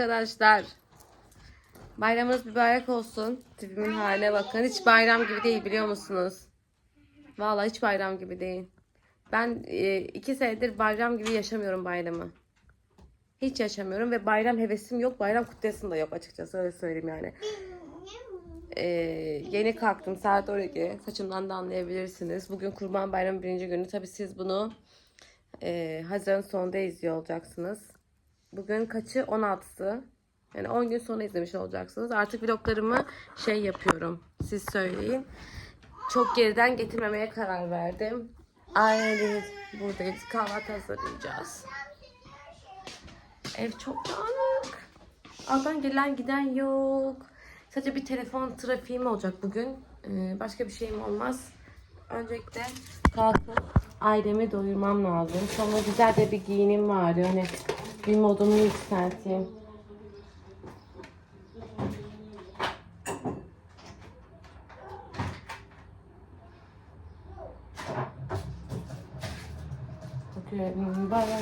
Arkadaşlar. Bayramınız mübarek olsun. Tipimin haline bakın. Hiç bayram gibi değil biliyor musunuz? Vallahi hiç bayram gibi değil. Ben e, iki senedir bayram gibi yaşamıyorum bayramı. Hiç yaşamıyorum ve bayram hevesim yok. Bayram kutlayasım da yok açıkçası öyle söyleyeyim yani. Ee, yeni kalktım saat 12. Saçımdan da anlayabilirsiniz. Bugün Kurban Bayramı birinci günü. Tabii siz bunu e, Haziran sonunda izliyor olacaksınız. Bugün kaçı? 16'sı. Yani 10 gün sonra izlemiş olacaksınız. Artık vloglarımı şey yapıyorum. Siz söyleyin. Çok geriden getirmemeye karar verdim. Aileyiz. Buradayız. Kahvaltı hazırlayacağız. Ev çok dağınık. Alttan gelen giden yok. Sadece bir telefon trafiğim olacak bugün. Ee, başka bir şeyim olmaz. Öncelikle kalkıp ailemi doyurmam lazım. Sonra güzel de bir giyinim var. Yani bir modumu yükselteyim. Bakıyorum bayram.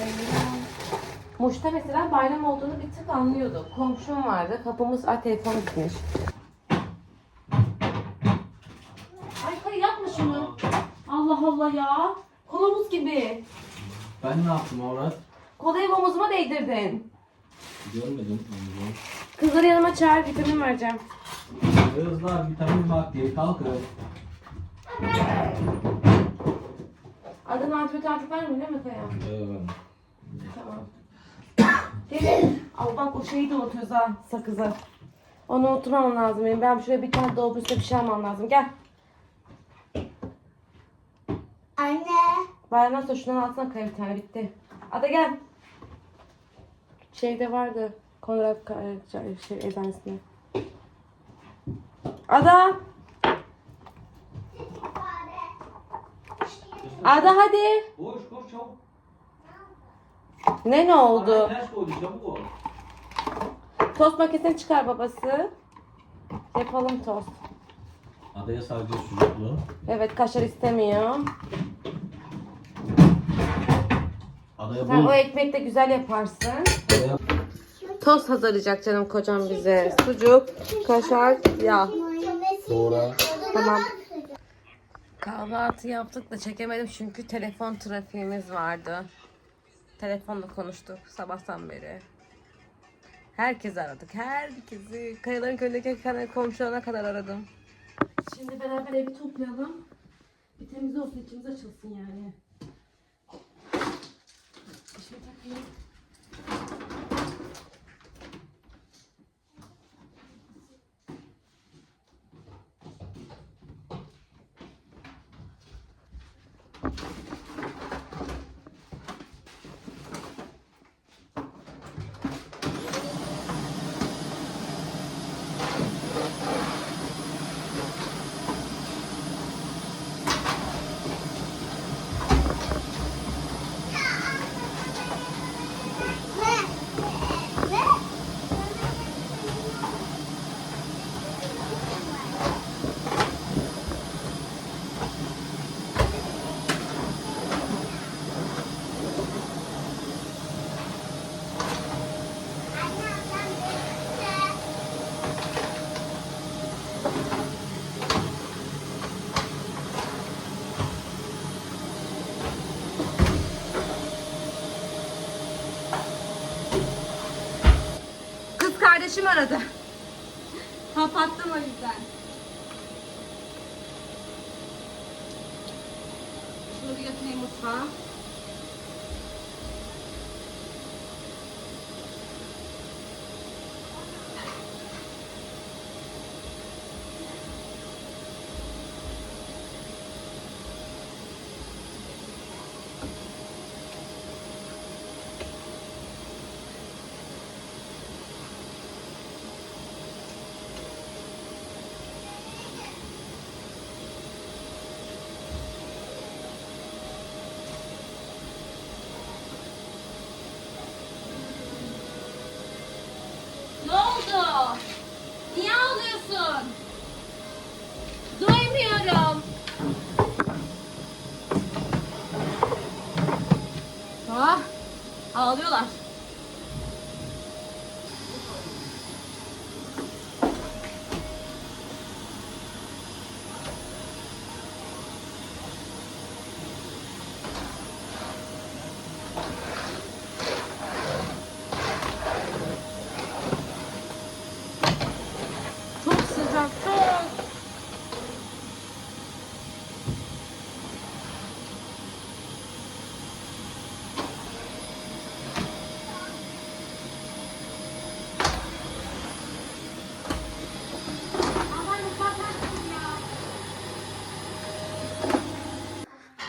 Muş'ta mesela bayram olduğunu bir tık anlıyorduk. Komşum vardı. Kapımız ay telefon gitmiş. Ay kayı yapma şunu. Allah Allah ya. Kolumuz gibi. Ben ne yaptım Avrat? Kolayı omuzuma değdirdin. Görmedim. Kızları yanıma çağır vitamin vereceğim. Kızlar vitamin vakti kalkın. Adına antibiyotik vermiyor değil mi Kaya? Ee, Tamam. Gelin. Al bak o şeyi de unutuyoruz ha sakızı. Onu unutmam lazım benim. Ben şuraya bir tane dolap üstüne bir şey almam lazım. Gel. Anne. Bayramdan sonra şunun altına kay bir tane bitti. Ada gel. Şeyde vardı. Konrad Ka- şey eczanесinde. Ada. Ada hadi. Koş koş çabuk. Ne ne oldu? Ters koydu çabuk ol. Tost makinesini çıkar babası. Yapalım tost. Adaya sadece sucuklu. Evet kaşar istemiyor. Adaya Sen bol. o ekmek de güzel yaparsın. Tost hazırlayacak canım kocam bize. Sucuk, kaşar, yağ. Sonra Tamam. Kahvaltı yaptık da çekemedim çünkü telefon trafiğimiz vardı. Telefonla konuştuk sabahtan beri. Herkes aradık. Herkesi. Kayaların köyündeki komşularına kadar aradım. Şimdi beraber evi toplayalım. Bir temiz olsun içimiz açılsın yani. Bir şey takayım. 島田さん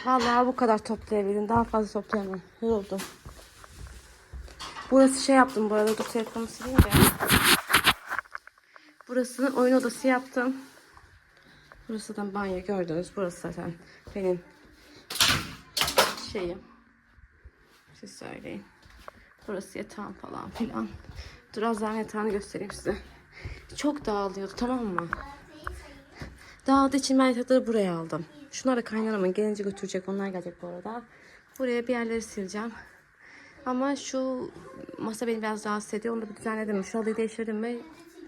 Vallahi bu kadar toplayabildim. Daha fazla toplayamam. Yoruldum. Burası şey yaptım bu arada. Dur telefonu sileyim de. Burasını oyun odası yaptım. Burası da banyo gördünüz. Burası zaten benim şeyim. Siz söyleyin. Burası yatağım falan filan. Dur az daha yatağını göstereyim size. Çok dağılıyordu tamam mı? Dağıldığı için ben yatakları buraya aldım. Şunlar da gelince götürecek. Onlar gelecek bu arada. Buraya bir yerleri sileceğim. Ama şu masa beni biraz rahatsız ediyor. Onu da bir düzenledim. Şu halıyı değiştirdim ve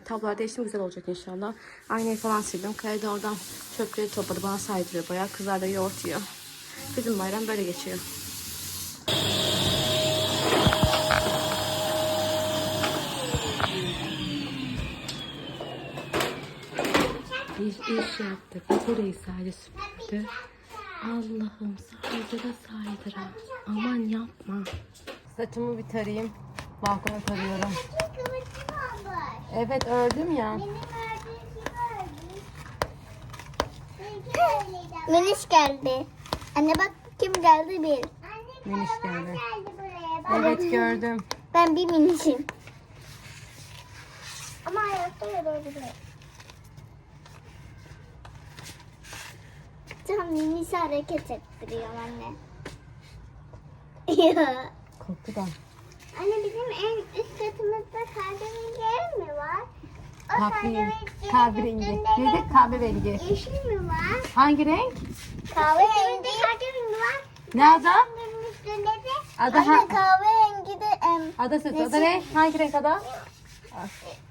tablolar değiştim güzel olacak inşallah. Aynayı falan sildim. Kaya da oradan çöpleri topladı. Bana saydırıyor bayağı. Kızlar da yoğurt yiyor. Bizim bayram böyle geçiyor. Bir iş yaptık. Burayı sadece süpürdü. Allah'ım saydıra saydıra. Aman yapma. Saçımı bir tarayayım. Balkona tarıyorum. Evet ördüm ya. Benim. Miniş geldi. Anne bak kim geldi bir. Karavan geldi. Evet gördüm. Ben bir minişim. Ama ayakta yoruldu. Tam miniş hareket ettiriyor anne. Korkudan. Anne bizim en üst katımızda kahverengi ev mi var? O Kahverengi. kahverengi Bir de kahverengi. Yeşil mi var? Hangi renk? Kahverengi. kahverengi var. Ne ada? Üstünde de Ada anne ha- kahverengi de em, Ada sütü. Nesi? Ada ne? Hangi renk ada?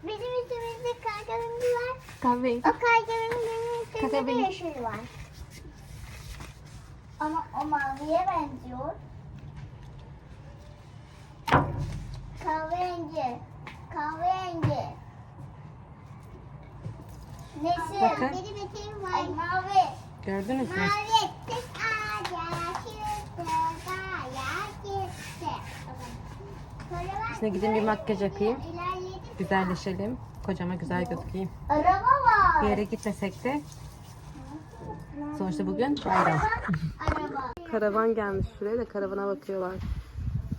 bizim üstümüzde kahverengi var. Kahverengi. O kahverenginin üstünde de Kahverengi. yeşil var. Ama o maviye benziyor. Kahverengi. Kahverengi. Nesi? Bakın. Benim eteğim var. Ay mavi. Gördünüz mü? Mavi tek çıktı. Şimdi gideyim bir makyaj yapayım. Güzelleşelim. Kocama güzel gözükeyim. Araba var. Bir yere gitmesek de sonuçta bugün bayram. Karavan gelmiş şuraya da karavana bakıyorlar.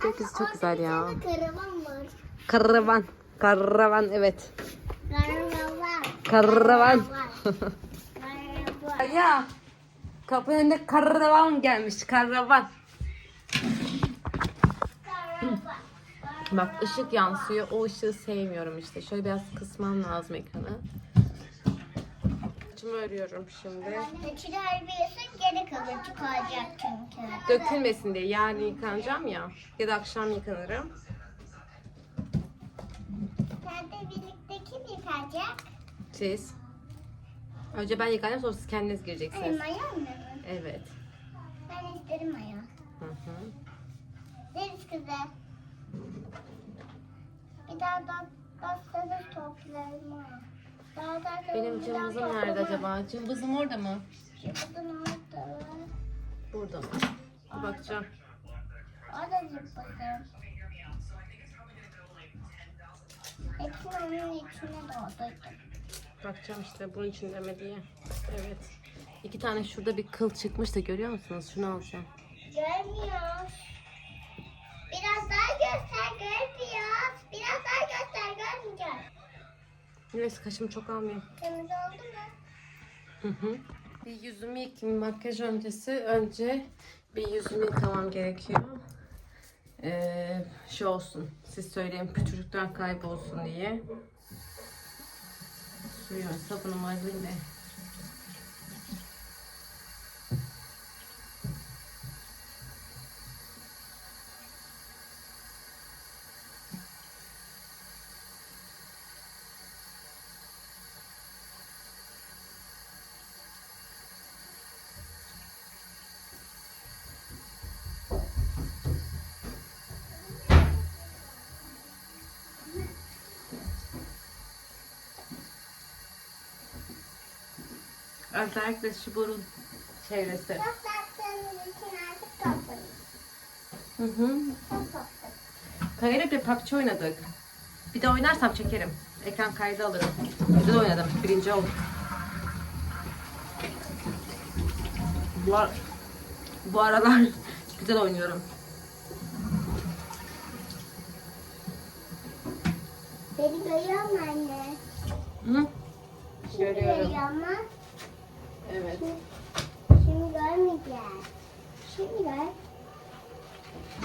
Çok güzel, çok güzel ya. Bir Karavan var. Karavan. Karavan evet. Karavan. Karavan. Karavan. ya kapının önünde karavan gelmiş. Karavan. Bak ışık yansıyor. O ışığı sevmiyorum işte. Şöyle biraz kısmam lazım ekranı. Saçımı örüyorum şimdi. Saçını harbiyesin kalır çıkacak çünkü. Dökülmesin diye yarın yıkanacağım ya. Ya da akşam yıkanırım. Sen de birlikte kim yıkayacak? Siz. Önce ben yıkayacağım sonra siz kendiniz Ay gireceksiniz. maya mı? Evet. Ben isterim maya. Hı hı. Deniz kızı. Bir daha da basları toplarım ha. Daha da Benim cımbızım nerede acaba? Cımbızım orada mı? Cımbızın orada. Burada mı? Bir bakacağım. O da cımbızın. Hepsini onun içine doldurdum. Bakacağım işte bunun için deme diye. Evet. İki tane şurada bir kıl çıkmış da görüyor musunuz? Şunu alacağım. Görmüyor. Biraz daha göster görmüyor. Biraz daha göster görmeyeceğim. Neyse kaşımı çok almayayım. Temiz oldu mu? Hı hı. Bir yüzümü yıkayayım makyaj öncesi. Önce bir yüzümü yıkamam gerekiyor. Ee, şey olsun. Siz söyleyin pütürükten kaybolsun diye. Suyu sabunum alayım da. Özellikle şu burun çevresi. Hı hı. Kayra bir PUBG oynadık. Bir de oynarsam çekerim. Ekran kaydı alırım. Güzel oynadım. Birinci oldum. Var. Bu aralar güzel oynuyorum. Beni görüyor musun anne? Hı? Görüyorum. görüyor mu? Evet. Şimdi görmeyeceğiz. Şimdi gör.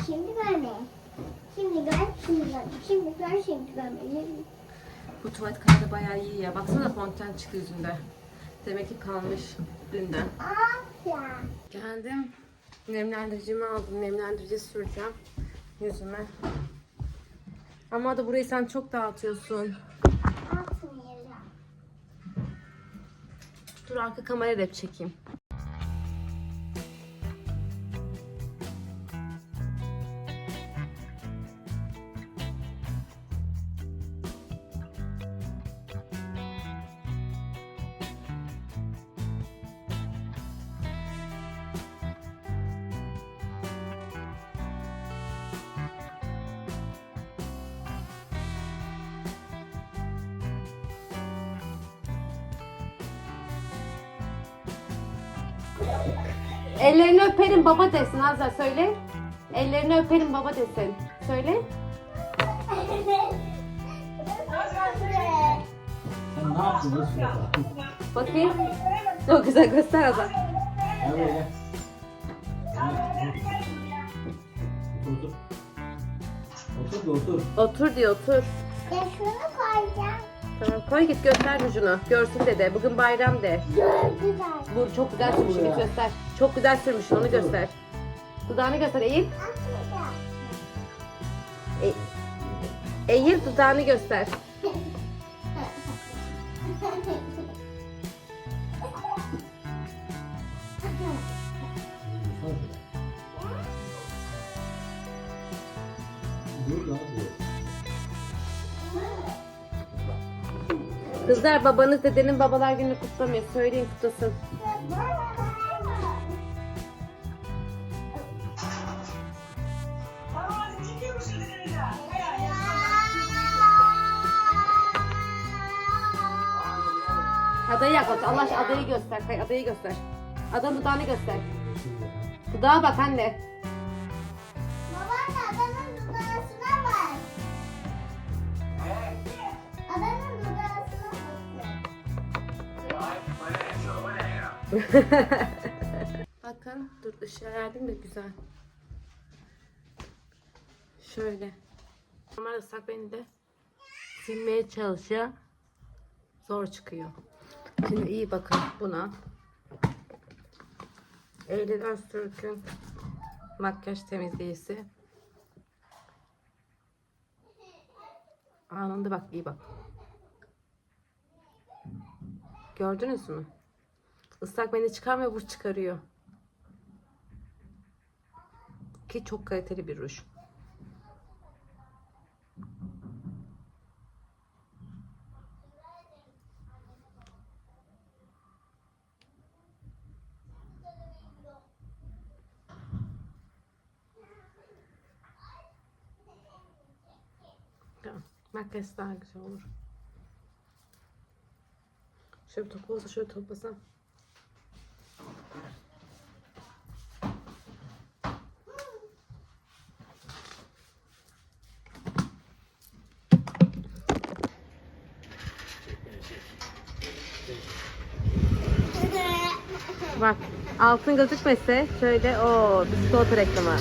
Şimdi görme. Şimdi gör, şimdi gör. Şimdi gör, şimdi görme. Bu tuvalet kağıdı bayağı iyi ya. Baksana fonten çıktı yüzünde. Demek ki kalmış dünden. Aa, ya. Geldim. Nemlendiricimi aldım. Nemlendirici süreceğim yüzüme. Ama da burayı sen çok dağıtıyorsun. Dur arka kamerayı da çekeyim. Baba desin Azra söyle. Ellerini öperim baba desin. Söyle. Sen ne yaptın? Nasıl yaptın? Bakayım. Çok güzel göster Azra. Gel buraya gel. Otur otur. Otur bir otur. Otur diyor otur. Ya şunu koyacağım. Tamam koy git göster ucunu. Görsün dede. Bugün bayram de. Çok güzel. Bu çok güzel sürmüş git göster. Çok güzel sürmüş onu göster. Dudağını göster eğil. E- eğil dudağını göster. Kızlar babanız dedenin babalar gününü kutlamıyor. Söyleyin kutlasın. Adayı yaklaş. Allah adayı göster. Adayı göster. Adanın dudağını göster. Dudağa bak anne. Bakın dur ışığı verdim de güzel. Şöyle. Normal ıslak beni de silmeye çalışıyor. Zor çıkıyor. Şimdi iyi bakın buna. Eylül Öztürk'ün makyaj temizleyicisi. Anında bak iyi bak. Gördünüz mü? Islak mendil çıkarmıyor, bu çıkarıyor. Ki çok kaliteli bir ruj. Makyaj daha güzel olur. Şöyle toplu olsa şöyle toplasam. Bak altın gözükmese şöyle o bisiklet reklamı.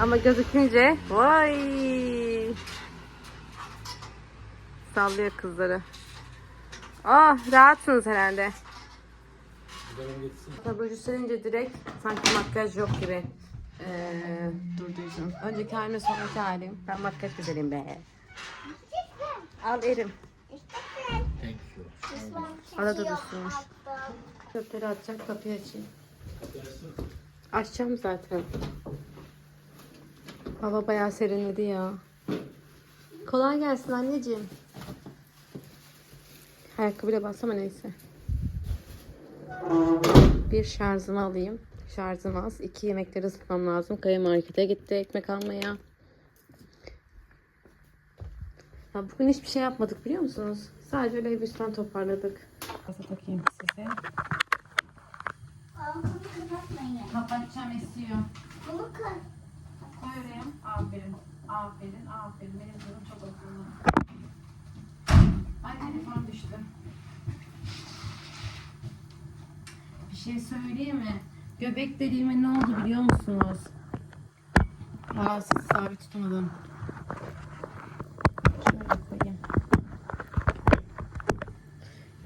Ama gözükünce vay sallıyor kızları. Oh rahatsınız herhalde. Tabii silince direkt sanki makyaj yok gibi ee, durduydum. Önceki halimle sonraki halim. Ben makyaj güzelim be. Al erim. Thank you. Arada dursunmuş. Köpleri atacak kapıyı açayım. Kapıyarsın. Açacağım zaten. Hava bayağı serinledi ya. Kolay gelsin anneciğim. Ayakkabıyla bassam neyse. Bir şarjını alayım. Şarjım az. İki yemekleri ısıtmam lazım. Kaya markete gitti ekmek almaya. Ya bugün hiçbir şey yapmadık biliyor musunuz? Sadece öyle bir toparladık. Kasa takayım size. Kapatmayın. Kapatacağım esiyor. Bunu koy. Koy oraya. Aferin. Aferin. Aferin. Benim kızım çok akıllı. Ay telefon düştü. Bir şey söyleyeyim mi? Göbek deliğime ne oldu biliyor musunuz? Aa sabit tutamadım.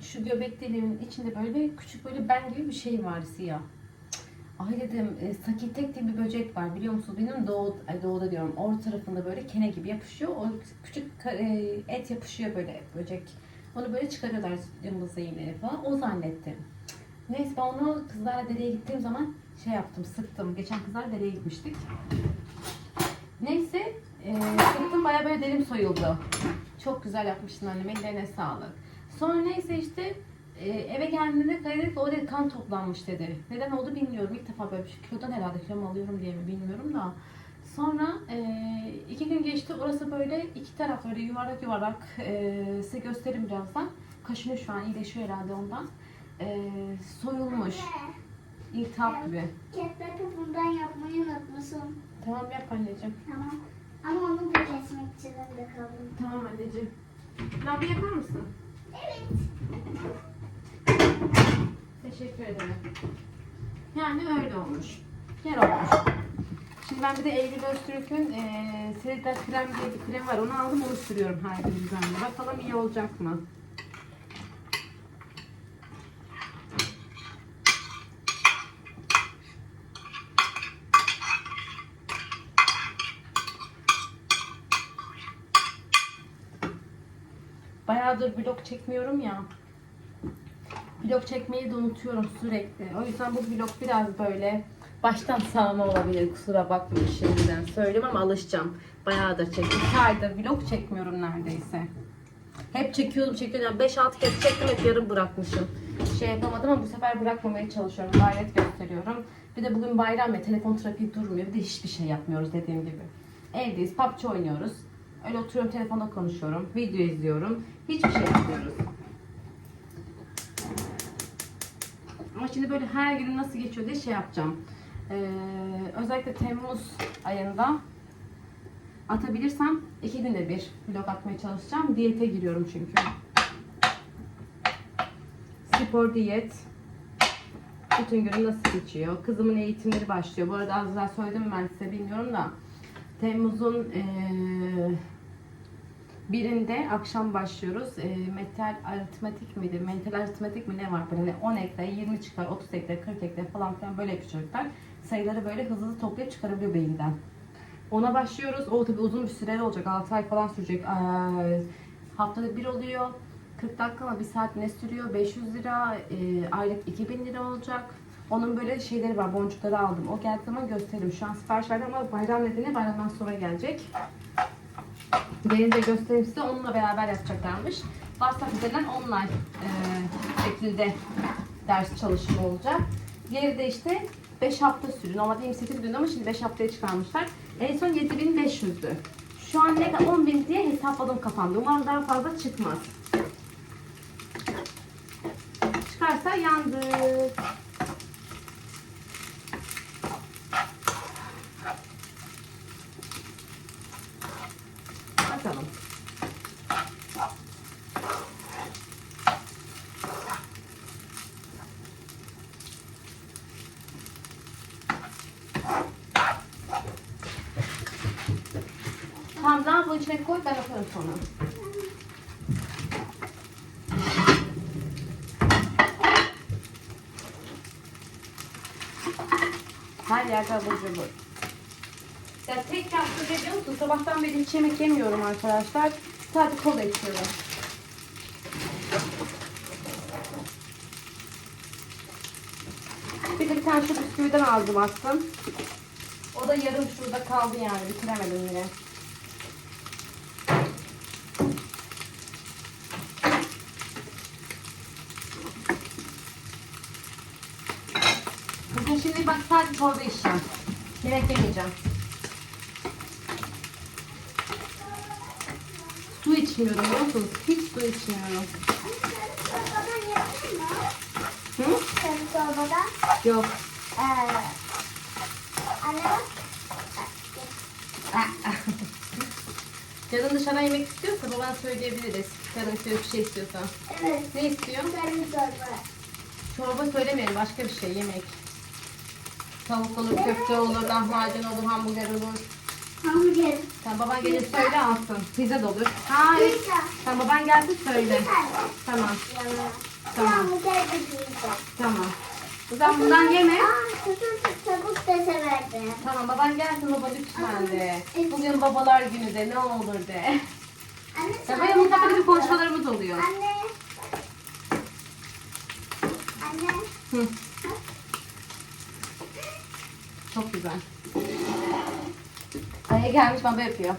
Şu göbek deliğimin içinde böyle küçük böyle ben gibi bir şey var siyah. Ay dedim e, sakitek diye bir böcek var biliyor musunuz? Benim doğu, doğuda diyorum orta tarafında böyle kene gibi yapışıyor. O küçük e, et yapışıyor böyle böcek. Onu böyle çıkarıyorlar yıldızla iğneyle falan. O zannettim. Neyse ben onu kızlarla dereye gittiğim zaman şey yaptım sıktım. Geçen kızlar dereye gitmiştik. Neyse e, sıktım baya böyle derim soyuldu. Çok güzel yapmışsın annem ellerine sağlık. Sonra neyse işte e, eve geldiğinde kaydet o dedi kan toplanmış dedi. Neden oldu bilmiyorum. İlk defa böyle bir şey. Kilodan herhalde kilo mu alıyorum diye mi bilmiyorum da. Sonra e, iki gün geçti. Orası böyle iki taraf böyle yuvarlak yuvarlak. E, size göstereyim birazdan. Kaşınıyor şu an iyileşiyor herhalde ondan. E, soyulmuş. İltihap gibi. Ketlep'i bundan yapmayı unutmuşsun. Tamam yap anneciğim. Tamam. Ama onu da kesmek zorunda kaldım. Tamam anneciğim. Lambi yapar mısın? Evet. Teşekkür ederim. Yani öyle olmuş. Yer olmuş. Şimdi ben bir de Eylül Öztürk'ün eee Seritas krem diye bir krem var. Onu aldım onu sürüyorum her gün düzenli. Bakalım iyi olacak mı? Bayağıdır vlog çekmiyorum ya. Vlog çekmeyi de unutuyorum sürekli. O yüzden bu vlog biraz böyle baştan sağma olabilir. Kusura bakmayın şimdiden söyleyeyim ama alışacağım. Bayağıdır çektim. 2 aydır vlog çekmiyorum neredeyse. Hep çekiyordum çekiyordum. 5-6 kez çektim hep yarım bırakmışım. Şey yapamadım ama bu sefer bırakmamaya çalışıyorum. Gayret gösteriyorum. Bir de bugün bayram ya telefon trafiği durmuyor. Bir de hiçbir şey yapmıyoruz dediğim gibi. Evdeyiz PUBG oynuyoruz. Öyle oturuyorum telefonda konuşuyorum. Video izliyorum. Hiçbir şey yapmıyoruz. Ama şimdi böyle her gün nasıl geçiyor diye şey yapacağım. Ee, özellikle Temmuz ayında atabilirsem iki günde bir vlog atmaya çalışacağım. Diyete giriyorum çünkü. Spor diyet. Bütün günü nasıl geçiyor? Kızımın eğitimleri başlıyor. Bu arada az daha söyledim ben size bilmiyorum da. Temmuz'un eee Birinde akşam başlıyoruz. E, metal aritmetik miydi? Mental aritmetik mi ne var böyle? Hani 10 ekle, 20 çıkar, 30 ekle, 40 ekle falan filan böyle yapıyor çocuklar. Sayıları böyle hızlı hızlı toplayıp çıkarabiliyor beyinden. Ona başlıyoruz. O tabii uzun bir süreli olacak. 6 ay falan sürecek. Ee, haftada bir oluyor. 40 dakika ama bir saat ne sürüyor? 500 lira. e, aylık 2000 lira olacak. Onun böyle şeyleri var. Boncukları aldım. O geldiği zaman gösteririm. Şu an sipariş verdim ama bayram nedeni bayramdan sonra gelecek. Gelince göstereyim size. Onunla beraber yapacaklarmış. WhatsApp üzerinden online e, şekilde ders çalışımı olacak. Diğeri de işte 5 hafta sürüyor. Normalde 28 gün ama şimdi 5 haftaya çıkarmışlar. En son 7500'dü. Şu an ne kadar 10.000 diye hesapladım kafamda. Umarım daha fazla çıkmaz. Çıkarsa yandık. Bakalım. Tamam daha bu içine sonra. Her yerde abur cubur. Ya tek yaptı biliyor musun? Sabahtan beri hiç yemek yemiyorum arkadaşlar. Sadece kola içiyorum. Bir de bir tane şu bisküviden aldım attım. O da yarım şurada kaldı yani. Bitiremedim bile. Bugün şimdi bak sadece çorba içeceğim. Yemek yemeyeceğim. Su içmiyorum biliyor musunuz? Hiç su içmiyorum. Çorbadan yapayım mı? Hı? Sarı çorbadan. Yok. Ee, anne bak. Canın dışarıdan yemek istiyorsa babana söyleyebiliriz. Canın istiyor bir şey istiyorsa. Evet. Ne istiyor? Sarı çorba. Çorba söylemeyelim başka bir şey yemek. Tavuk olur, köfte olur, lahmacun olur, hamburger olur. Hamburger. Tamam baban gelir söyle alsın. Pizza da olur. Hayır. Pizza. Tamam baban gelsin söyle. Tamam. Tamam. Tamam. O zaman bundan yeme. Tavuk da severdi. Tamam baban gelsin baba lütfen de. Bugün babalar günü de ne olur de. Anne Ya böyle mutfakta bir konuşmalarımız oluyor. Anne. Anne. Hı. Çok güzel. Aya gelmiş baba yapıyor.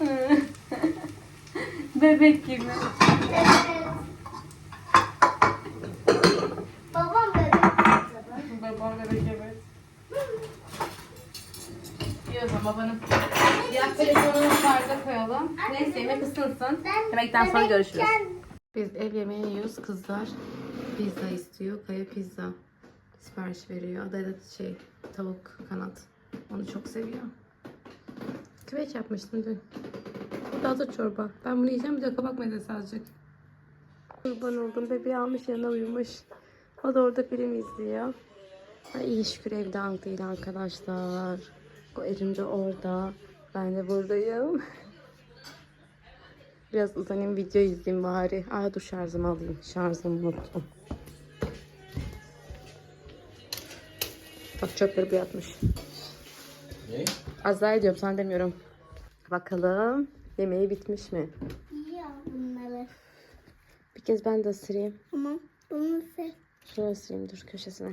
Bebek gibi. Evet. Babam bebek yaptı. Babam bebek babanın. Diğer telefonunu şarja koyalım. Neyse yemek ısınsın. Yemekten sonra görüşürüz. Biz ev yemeği yiyoruz. Kızlar pizza istiyor. Kaya pizza sipariş veriyor. Adı da şey tavuk kanat. Onu çok seviyor. Küveç yapmıştım dün. Bu da hazır çorba. Ben bunu yiyeceğim bir de kabak mezesi azıcık. Kurban oldum. Bebeği almış yanına uyumuş. O da orada film izliyor. Ay iyi şükür ev dağınık değil arkadaşlar. O erimci orada. Ben de buradayım. Biraz uzanayım video izleyeyim bari. Aa dur şarjımı alayım. Şarjımı unuttum. Bak çöpleri bir atmış. Ne? Az daha ediyorum sana demiyorum. Bakalım yemeği bitmiş mi? Yiyor bunları. Bir kez ben de ısırayım. Tamam. Bunu sev. Şöyle ısırayım dur köşesine.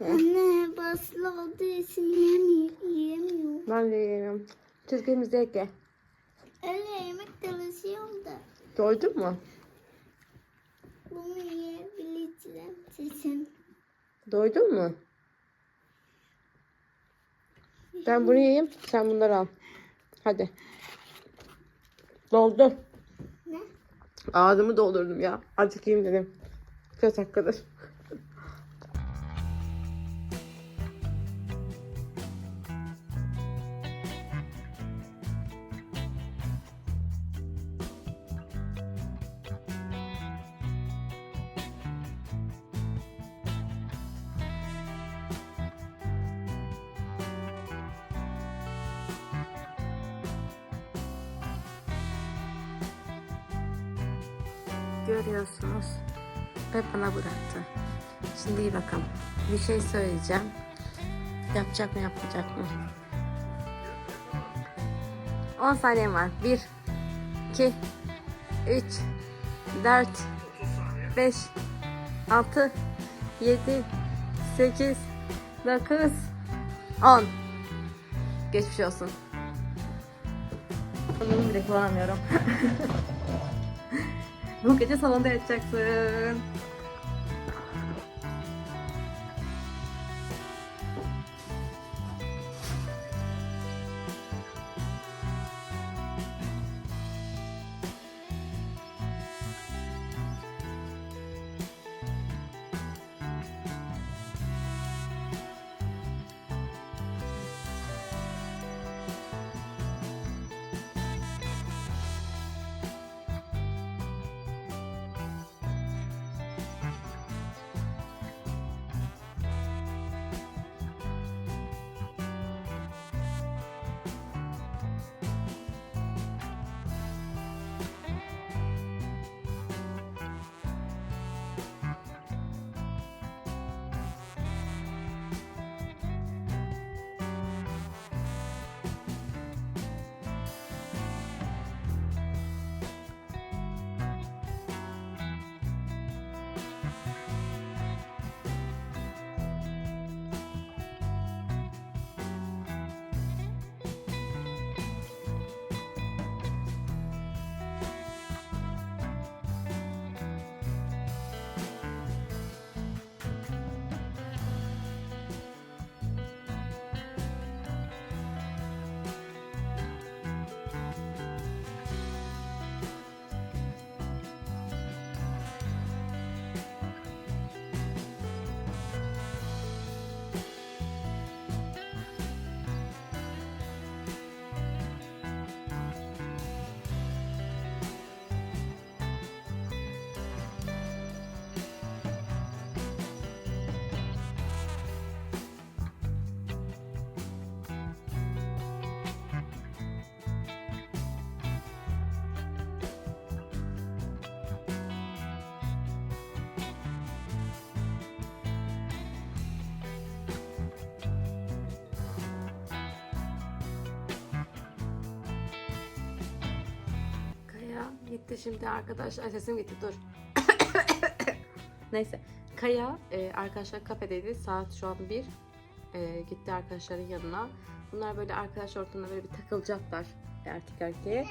Anne baslı olduğu için yiyemiyor. yiyemiyor. Ben de yiyorum. Çizgimizi ekle. Öyle yemek çalışıyorum da. Doydun mu? Bunu yiyebileceğim sizin. Doydun mu? Ben bunu yiyeyim. Sen bunları al. Hadi. Doldu. Ne? Ağzımı doldurdum ya. Azıcık yiyeyim dedim. Kaç dakikadır. Bir şey söyleyeceğim. Yapacak mı yapmayacak mı? 10 saniyem var. 1 2 3 4 5 6 7 8 9 10 Geçmiş olsun. Bunu bile kullanamıyorum. Bu gece salonda yatacaksın. Gitti şimdi arkadaşlar. Ay, Sesim gitti dur. Neyse. Kaya e, arkadaşlar kafedeydi. Saat şu an 1. E, gitti arkadaşların yanına. Bunlar böyle arkadaş ortamında böyle bir takılacaklar erkek erkeğe.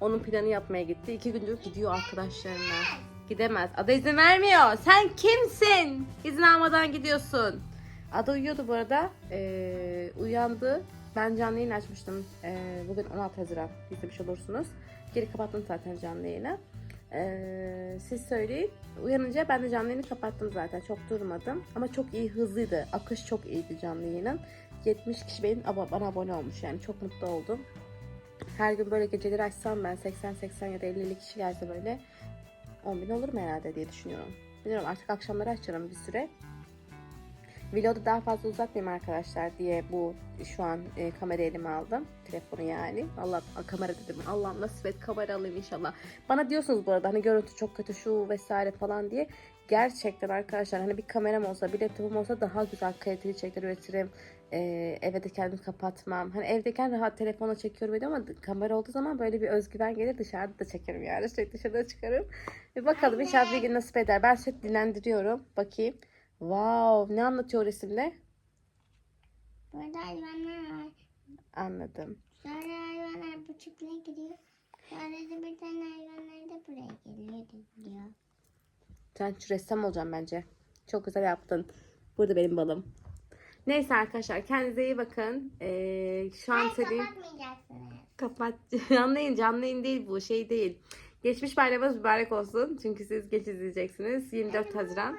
Onun planı yapmaya gitti. İki gündür gidiyor arkadaşlarına. Gidemez. Ada izin vermiyor. Sen kimsin? İzin almadan gidiyorsun. Ada uyuyordu bu arada. Ee, uyandı. Ben canlı yayın açmıştım. Ee, bugün 16 Haziran. İzlemiş olursunuz. Geri kapattım zaten canlı yayını. Ee, siz söyleyin. Uyanınca ben de canlı yayını kapattım zaten. Çok durmadım. Ama çok iyi, hızlıydı. Akış çok iyiydi canlı yayının. 70 kişi benim bana abone olmuş yani. Çok mutlu oldum. Her gün böyle geceleri açsam ben 80-80 ya da 50 kişi gelse böyle 10 bin olur mu herhalde diye düşünüyorum. Bilmiyorum artık akşamları açarım bir süre. Vlogu daha fazla uzatmayayım arkadaşlar diye bu şu an e, kamera elime aldım. Telefonu yani. Allah kamera dedim. Allah nasip et kamera alayım inşallah. Bana diyorsunuz bu arada hani görüntü çok kötü şu vesaire falan diye. Gerçekten arkadaşlar hani bir kameram olsa bir laptopum olsa daha güzel kaliteli içerikler üretirim. Ee, eve de kendimi kapatmam. Hani evdeyken rahat telefonla çekiyorum ediyorum ama kamera olduğu zaman böyle bir özgüven gelir dışarıda da çekerim yani. Sürekli dışarıda çıkarım. Bir bakalım inşallah bir gün nasip eder. Ben sürekli dinlendiriyorum. Bakayım. Wow, ne anlatıyor resimde? Burada hayvanlar var. Anladım. Sonra hayvanlar bu çiftliğe gidiyor. Sonra da bir tane hayvanlar da buraya geliyor diyor. Sen şu ressam olacaksın bence. Çok güzel yaptın. Burada benim balım. Neyse arkadaşlar kendinize iyi bakın. Ee, şu an istediğim... Kapatmayacaksınız. Kapat. Canlı yayın değil bu şey değil. Geçmiş bayramınız mübarek olsun. Çünkü siz geç izleyeceksiniz. 24 Haziran.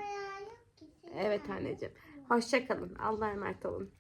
Evet anneciğim. Hoşçakalın. Allah'a emanet olun.